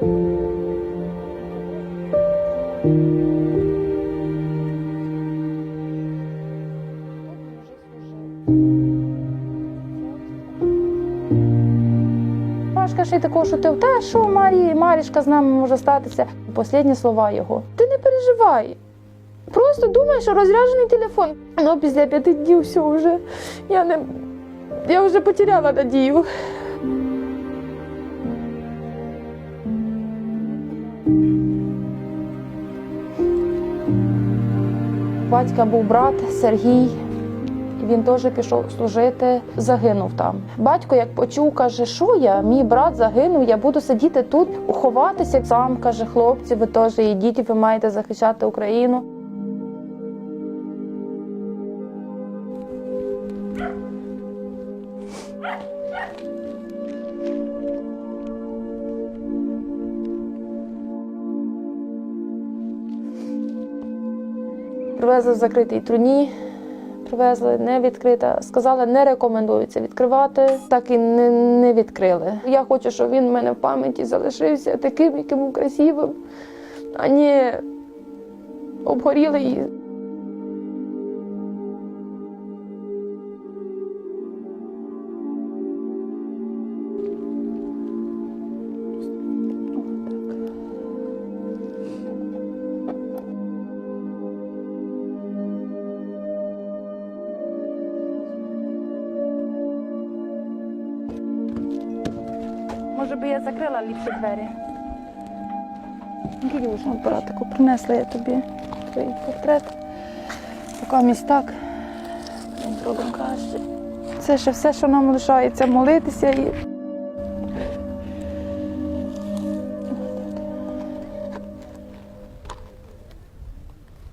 Машка ще й такого, що ти та що Марі, Марішка з нами може статися. Послідні слова його. Ти не переживай. Просто думай, що розряджений телефон. Ну, після п'яти днів все вже. Я не. Я вже потеряла надію. Батька був брат Сергій. Він теж пішов служити, загинув там. Батько, як почув, каже, що я, мій брат загинув, я буду сидіти тут, уховатися. Сам каже, хлопці, ви теж йдіть, ви маєте захищати Україну. Привезли в закритій труні. Привезли не відкрита. Сказали, не рекомендується відкривати. Так і не, не відкрили. Я хочу, щоб він в мене в пам'яті залишився таким, яким красивим, а не обгорілий. Може би я закрила ліпше двері. Кирюша, апаратику, принесла я тобі твій портрет. Поки місць так. Це ще все, що нам лишається молитися і